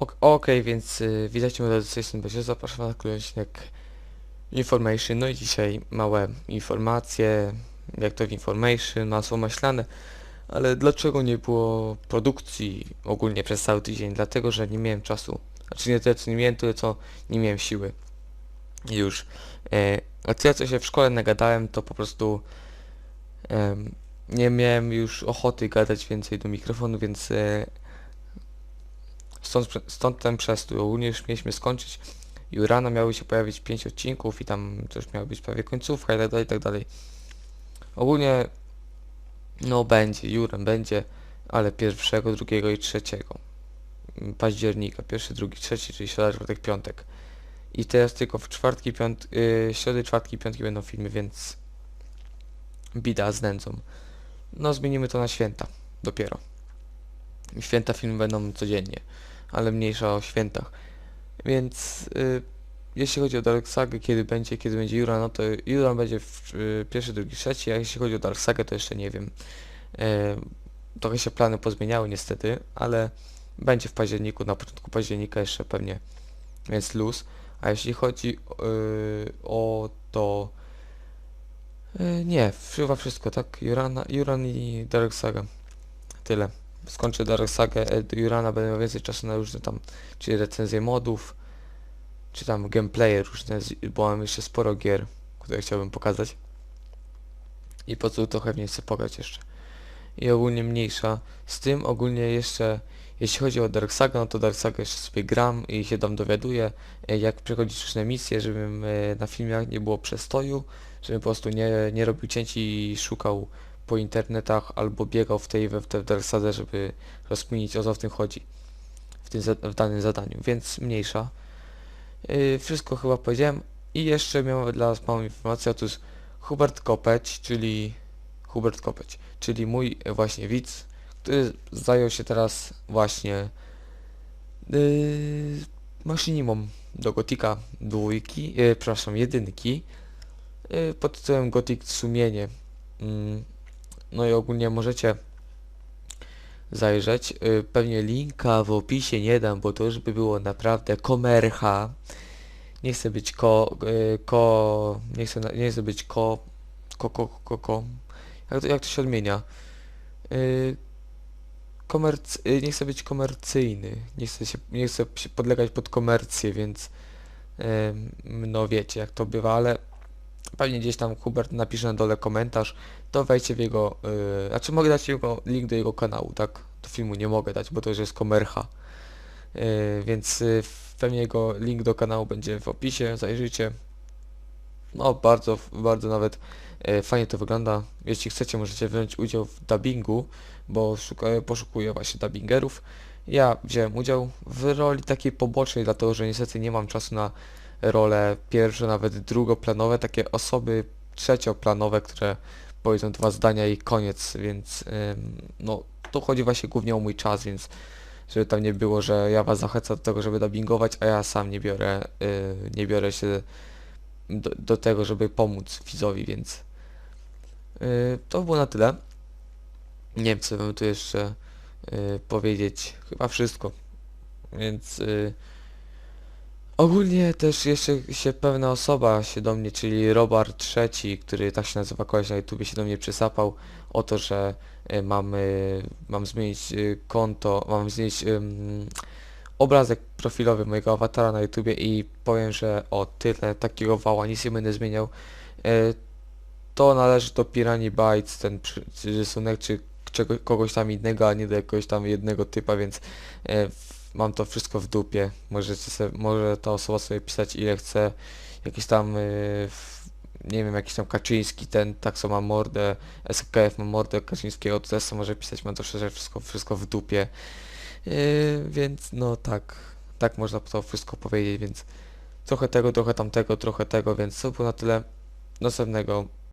Ok- Okej, więc y, witajcie moi drodzy, strony Bezio, zapraszam na kolejny odcinek Information, no i dzisiaj małe informacje, jak to w Information, masło maślane, ale dlaczego nie było produkcji ogólnie przez cały tydzień? Dlatego, że nie miałem czasu, znaczy nie tyle co nie miałem, tyle co nie miałem siły. Już. E, a tyle co się w szkole nagadałem, to po prostu nie miałem już ochoty gadać więcej do mikrofonu, więc e, Stąd, stąd ten przestój. Ogólnie już mieliśmy skończyć. I u rana miały się pojawić 5 odcinków i tam też miała być prawie końcówka i tak dalej, i tak dalej. Ogólnie no będzie, Jurem będzie, ale pierwszego, drugiego i trzeciego października. Pierwszy, drugi, trzeci, czyli środa, czwartek, piątek. I teraz tylko w czwartki, piąt, yy, środy, czwartki, piątki będą filmy, więc bida z nędzą. No zmienimy to na święta. Dopiero. Święta filmy będą codziennie ale mniejsza o świętach. Więc y, jeśli chodzi o Dark Saga, kiedy będzie, kiedy będzie Jura, no to Jura będzie w y, pierwszy, drugi, trzeci, a jeśli chodzi o Dark Saga, to jeszcze nie wiem. E, trochę się plany pozmieniały niestety, ale będzie w październiku, na początku października jeszcze pewnie, więc luz. A jeśli chodzi y, o to... Y, nie, chyba wszystko, tak? Jurana, Juran i Dark Saga. Tyle skończę Dark Saga Jurana, będę miał więcej czasu na różne tam, czy recenzje modów, czy tam gameplaye różne, bo mam jeszcze sporo gier, które chciałbym pokazać. I po co trochę w nie chcę pograć jeszcze. I ogólnie mniejsza. Z tym ogólnie jeszcze, jeśli chodzi o Dark Saga, no to Dark Saga jeszcze sobie gram i się tam dowiaduję, e, jak przechodzić różne misje, żebym e, na filmach nie było przestoju, żebym po prostu nie, nie robił cięci i szukał po internetach albo biegał w tej we w tej Dark Sadze, żeby rozkminić o co w tym chodzi w, tym, w danym zadaniu, więc mniejsza. Yy, wszystko chyba powiedziałem i jeszcze miałem dla Was małą informację, otóż Hubert Kopeć, czyli Hubert Kopeć, czyli mój właśnie widz, który zajął się teraz właśnie yy, maszynimą do Gotika dwójki, yy, przepraszam, jedynki yy, pod tytułem Gothic Sumienie. Mm, no i ogólnie możecie zajrzeć. Y, Pewnie linka w opisie nie dam, bo to już by było naprawdę komercha. Nie chcę być ko, y, ko, nie chcę, nie chcę być ko, ko, ko, ko, ko. Jak to, jak to się odmienia? Y, Komerc, nie chcę być komercyjny, nie chcę się, nie chcę podlegać pod komercję, więc no wiecie jak to bywa, ale pewnie gdzieś tam Hubert napisze na dole komentarz, to wejdźcie w jego, yy, znaczy mogę dać jego link do jego kanału, tak? Do filmu nie mogę dać, bo to już jest komercha. Yy, więc yy, pewnie jego link do kanału będzie w opisie, zajrzyjcie. No bardzo, bardzo nawet yy, fajnie to wygląda. Jeśli chcecie możecie wziąć udział w dubbingu, bo szuka, poszukuję właśnie dubbingerów. Ja wziąłem udział w roli takiej pobocznej, dlatego że niestety nie mam czasu na role pierwsze, nawet drugoplanowe, takie osoby trzecioplanowe, które powiedzą dwa zdania i koniec, więc no tu chodzi właśnie głównie o mój czas, więc żeby tam nie było, że ja was zachęcam do tego, żeby dubbingować, a ja sam nie biorę, y, nie biorę się do, do tego, żeby pomóc widzowi, więc y, to było na tyle. Nie wiem, co bym tu jeszcze y, powiedzieć, chyba wszystko, więc Ogólnie też jeszcze się pewna osoba się do mnie, czyli Robar trzeci, który tak się nazywa koleś na YouTubie, się do mnie przysapał o to, że y, mam, mam zmienić y, konto, mam zmienić obrazek profilowy mojego awatara na YouTubie i powiem, że o tyle takiego wała nic nie będę zmieniał. Y, to należy do Pirani Bytes, ten rysunek, czy czego, kogoś tam innego, a nie do jakiegoś tam jednego typa, więc mam to wszystko w dupie. Możecie sobie, może ta osoba sobie pisać ile chce. Jakiś tam, y, w- nie wiem, jakiś tam Kaczyński, ten tak co ma mordę, SKF ma mordę Kaczyńskiego, to też może pisać, mam to szczerze wszystko, wszystko w dupie. Y, więc no tak, tak można to wszystko powiedzieć, więc trochę tego, trochę tamtego, trochę tego, więc to było na tyle. Następnego